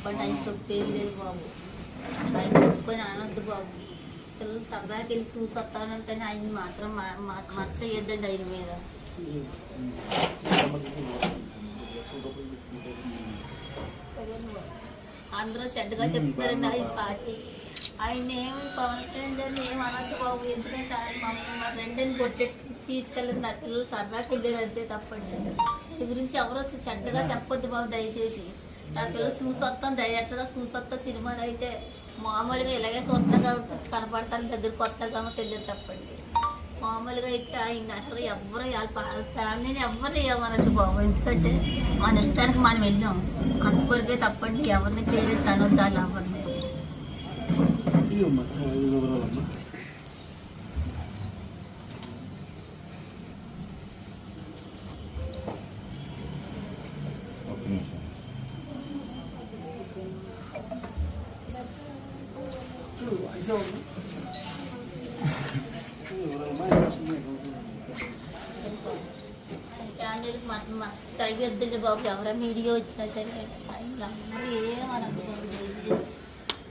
అప్పటి ఆయన తప్పేది లేదు బాబు. ఆయన తప్పని అనొద్దు బాబు. పిల్లలు సరదాకి వెళ్ళి చూసి వస్తాను కానీ ఆయన మాత్రం మా- ఆయన మీద. అందరూ చెడ్డగా చెప్తారండి ఆయన పార్టీ. ఆయన ఏమి పవన్ కళ్యాణ్ ఏం అనొద్దు బాబు. ఎందుకంటే ఆయన మమ్మల్ని మా రెండని కొట్టెట్టి తీసుకెళ్ళదు. నా పిల్లలు సరదాకి వెళ్ళారు అంతే తప్పండి. గురించి ఎవరో వచ్చి చెడ్డగా చెప్పొద్దు బాబు దయచేసి. అక్కడ చూసొస్తాం చూసి వస్తాం డైరెక్ట్గా సినిమాలు అయితే మామూలుగా ఇలాగే చూస్తాం కాబట్టి కనపడతాను దగ్గరికి వస్తాం కాబట్టి వెళ్ళారు తప్పండి. మామూలుగా అయితే ఆయన అసలు ఎవరు వాళ్ళ ఫ్యామిలీని ఎవరు ఇవ్వమనద్దు బాబు. ఎందుకంటే మన ఇష్టానికి మనం వెళ్ళాం. అంతవరకే తప్పండి. ఎవరిని పేరు తనొద్దు వాళ్ళు ఎవరిని సరిగ్గా వద్దండి బాబు. ఎవరైనా మీడియా వచ్చినా సరే.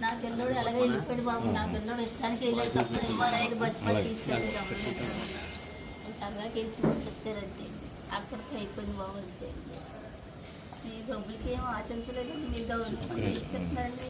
నా పిల్లోడు ఎలాగో వెళ్ళిపోయాడు బాబు. నా పిల్లోడు ఇష్టానికి వెళ్ళాడు తప్పని మా రైతు బతికి తీసుకెళ్ళి సరదాకి వెళ్ళి చూసుకొచ్చారు అంతే. అక్కడితో అయిపోయింది బాబు అంతే. డబ్బులకి ఏం ఆశించలేదండి. మీరు గవర్నమెంట్ ఇచ్చేస్తున్నారండి